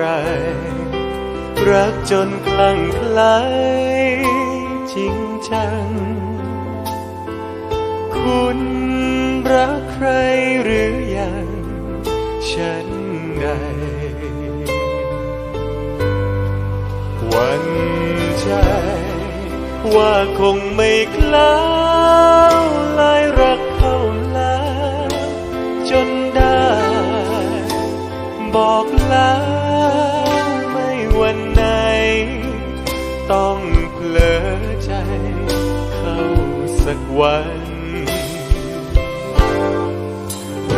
รักจนคลั่งไคล้จริงจัง คุณรักใครหรือยัง ฉันใด วันใจว่าคงไม่กล้า แล้วไม่วันไหน ต้องเผลอใจ เข้าสักวัน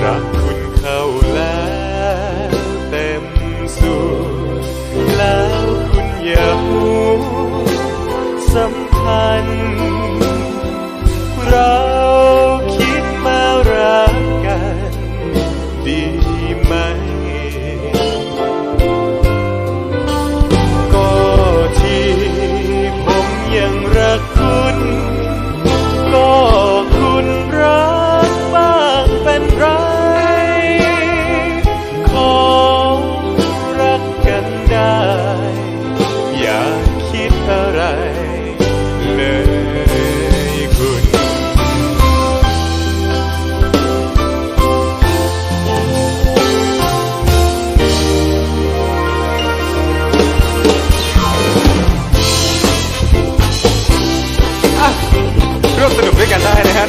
รักคุณเข้าแล้วเต็มสูแล้วคุณอย่าหูสัมพัน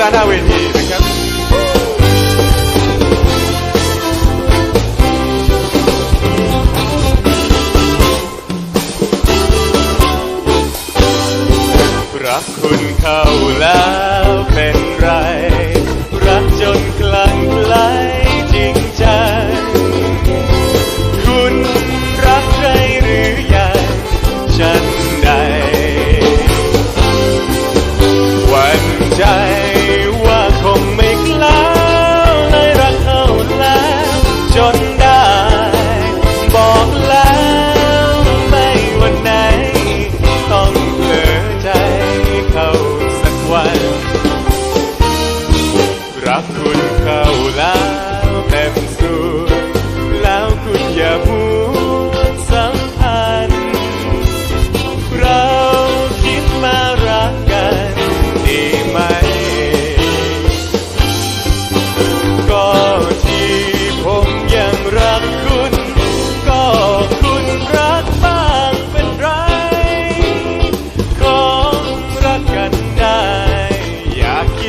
กันได้นะ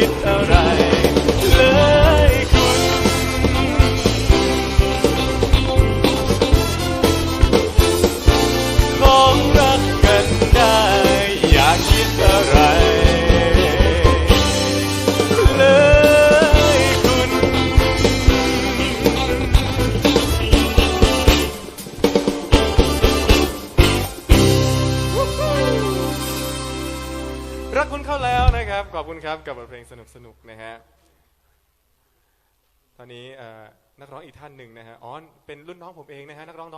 อย่ กคุณเข้าแล้วนะครับ ขอบคุณครับกับบทเพลงสนุกๆนะฮะ ตอนนี้นักร้องอีกท่านหนึ่งนะฮะ อ๋อ เป็นรุ่นน้องผมเองนะฮะ นักร้องน้อง